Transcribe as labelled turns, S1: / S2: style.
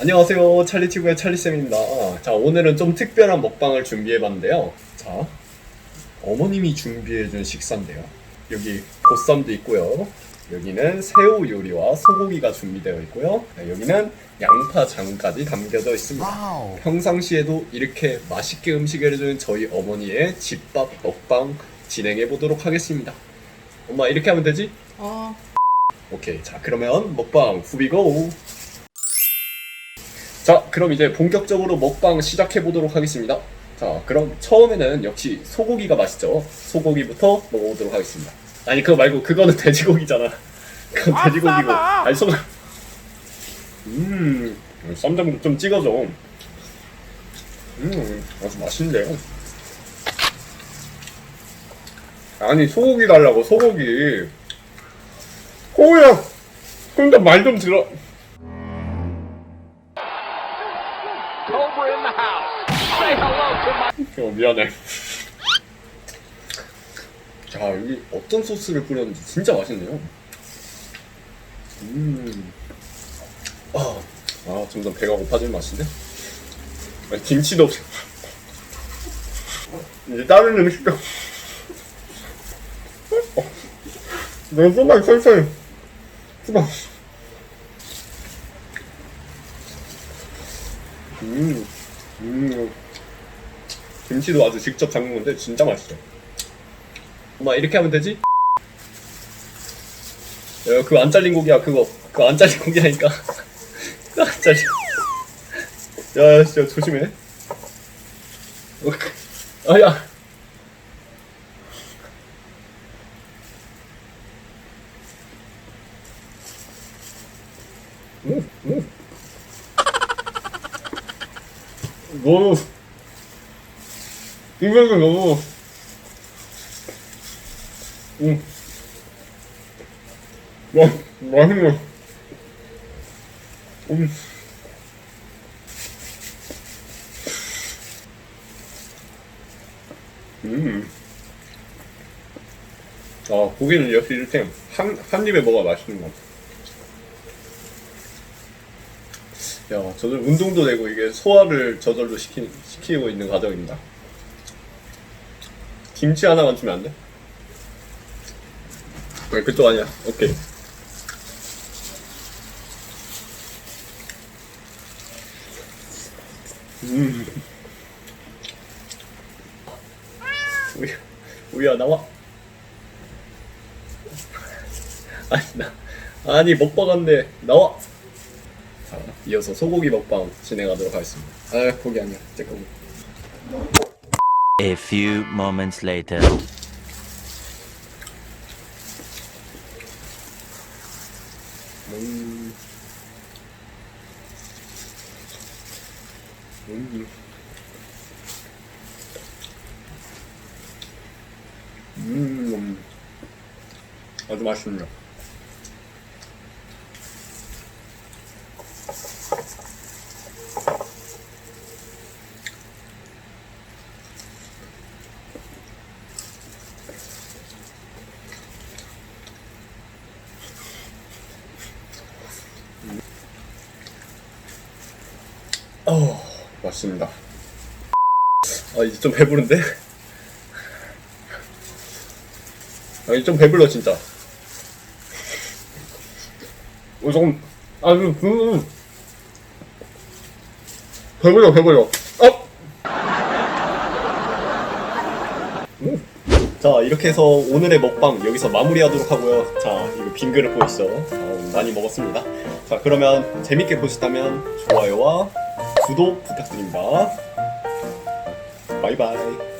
S1: 안녕하세요. 찰리티브의 찰리쌤입니다. 자 오늘은 좀 특별한 먹방을 준비해봤는데요. 자 어머님이 준비해준 식사인데요. 여기 보쌈도 있고요. 여기는 새우 요리와 소고기가 준비되어 있고요. 네, 여기는 양파장까지 담겨져 있습니다. 평상시에도 이렇게 맛있게 음식을 해주는 저희 어머니의 집밥 먹방 진행해 보도록 하겠습니다. 엄마 이렇게 하면 되지?
S2: 어.
S1: 오케이. 자 그러면 먹방 후비고 자 그럼 이제 본격적으로 먹방 시작해 보도록 하겠습니다. 자 그럼 처음에는 역시 소고기가 맛있죠? 소고기부터 먹어보도록 하겠습니다. 아니 그거 말고 그거는 돼지고기잖아. 그건 돼지고기고. 아니 소 음, 쌈장 좀 찍어줘. 음 아주 맛있는데요? 아니 소고기 달라고 소고기. 호우야 혼자 말좀 들어
S3: my.
S1: 어, 미안해. 자, 여기 어떤 소스를 뿌렸는지 진짜 맛있네요. 음. 아, 아 점점 배가 고파지는 맛인데? 아니, 김치도 없어. 이제 다른 음식도. 어. 내 소박 설설. 소박. 음, 음. 김치도 아주 직접 담근 건데 진짜 맛있어. 엄마 이렇게 하면 되지? 야, 그거 안 잘린 고기야 그거 그거 안 잘린 고기라니까. 그거 안 잘린. 야, 야, 진짜 조심해. 아야. 오, 오. 너무 이거는 너무 음. 와, 맛있네. 음. 음. 아, 고기는 역시 이렇게 한, 한 입에 먹어야 맛있는 것 같아. 야, 저들 운동도 되고 이게 소화를 저절로 시키, 시키고 있는 과정입니다. 김치 하나만 주면 안 돼? 왜 그쪽 아니야? 오케이. 음. 우야, 우야 나와. 아니 나 아니 먹방한데 나와. 자, 이어서 소고기 먹방 진행하도록 하겠습니다. 아 고기 아니야, 제 고기.
S4: A few moments later.
S1: 음. 음. 음. 아주 맛있네요. 어, 맛있습니다. 아, 이제 좀 배부른데? 아, 이제 좀 배불러, 진짜. 어, 조금, 아, 그, 그, 배불러, 배불러. 어! 음. 자, 이렇게 해서 오늘의 먹방 여기서 마무리하도록 하고요. 자, 이거 빈 그릇 보이시죠? 어, 많이 먹었습니다. 자, 그러면 재밌게 보셨다면 좋아요와 구독 부탁드립니다. 바이바이.